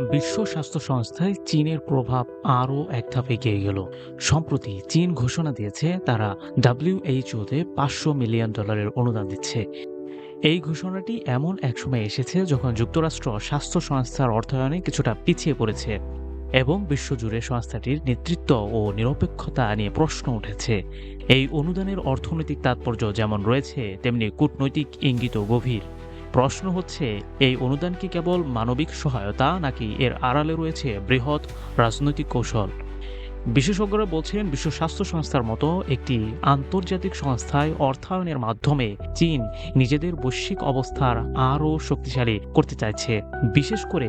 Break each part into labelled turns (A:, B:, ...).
A: বিশ্ব স্বাস্থ্য সংস্থায় চীনের প্রভাব আরও এক ধাপ এগিয়ে গেল। সম্প্রতি চীন ঘোষণা দিয়েছে, তারা ডাব্লিউএইচওতে পাঁচশো মিলিয়ন ডলারের অনুদান দিচ্ছে। এই ঘোষণাটি এমন এক সময় এসেছে যখন যুক্তরাষ্ট্র স্বাস্থ্য সংস্থার অর্থায়নে কিছুটা পিছিয়ে পড়েছে এবং বিশ্বজুড়ে সংস্থাটির নেতৃত্ব ও নিরপেক্ষতা নিয়ে প্রশ্ন উঠেছে। এই অনুদানের অর্থনৈতিক তাৎপর্য যেমন রয়েছে, তেমনি কূটনৈতিক ইঙ্গিত গভীর। প্রশ্ন হচ্ছে, এই অনুদান কি কেবল মানবিক সহায়তা নাকি এর আড়ালে রয়েছে বৃহৎ রাজনৈতিক কৌশল? বিশেষজ্ঞরা বলছেন, বিশ্ব স্বাস্থ্য সংস্থার মতো একটি আন্তর্জাতিক সংস্থায় অর্থায়নের মাধ্যমে চীন নিজেদের বৈশ্বিক অবস্থার আরও শক্তিশালী করতে চাইছে। বিশেষ করে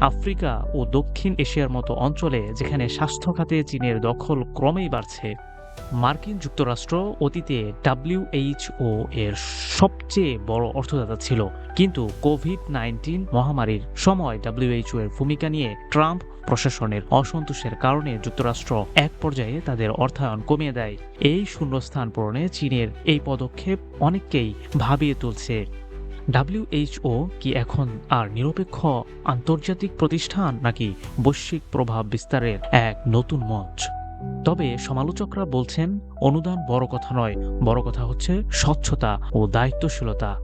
A: আফ্রিকা ও দক্ষিণ এশিয়ার মতো অঞ্চলে যেখানে স্বাস্থ্য খাতে চীনের দখল ক্রমেই বাড়ছে। মার্কিন যুক্তরাষ্ট্র অতীতে ডাব্লিউএইচও এর সবচেয়ে বড় অর্থদাতা ছিল। কিন্তু কোভিড নাইন্টিন মহামারীর সময় ডাব্লিউএইচও এর ভূমিকা নিয়ে ট্রাম্প প্রশাসনের অসন্তোষের কারণে যুক্তরাষ্ট্র এক পর্যায়ে তাদের অর্থায়ন কমিয়ে দেয়। এই শূন্যস্থান পূরণে চীনের এই পদক্ষেপ অনেককেই ভাবিয়ে তুলছে। ডাব্লিউএইচও কি এখন আর নিরপেক্ষ আন্তর্জাতিক প্রতিষ্ঠান নাকি বৈশ্বিক প্রভাব বিস্তারের এক নতুন মঞ্চ? তবে সমালোচকরা বলছেন, অনুদান বড় কথা নয়, বড় কথা হচ্ছে স্বচ্ছতা ও দায়িত্বশীলতা।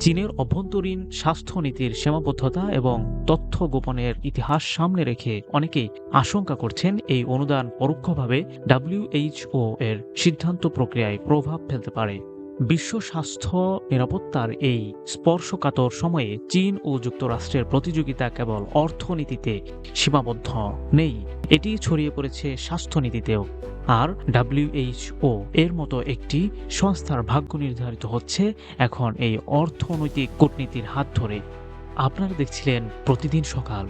A: চীনের অভ্যন্তরীণ স্বাস্থ্যনীতির সীমাবদ্ধতা এবং তথ্য গোপনের ইতিহাস সামনে রেখে অনেকেই আশঙ্কা করছেন এই অনুদান পরোক্ষভাবে ডাব্লিউএইচও এর সিদ্ধান্ত প্রক্রিয়ায় প্রভাব ফেলতে পারে। বিশ্ব স্বাস্থ্য নিরাপত্তার এই স্পর্শকাতর সময়ে চীন ও যুক্তরাষ্ট্রের প্রতিযোগিতা কেবল অর্থনীতিতে সীমাবদ্ধ নেই, এটি ছড়িয়ে পড়েছে স্বাস্থ্যনীতিতেও। আর ডাব্লিউএইচও এর মতো একটি সংস্থার ভাগ্য নির্ধারিত হচ্ছে এখন এই অর্থনৈতিক কূটনীতির হাত ধরে। আপনারা দেখছিলেন প্রতিদিন সকাল।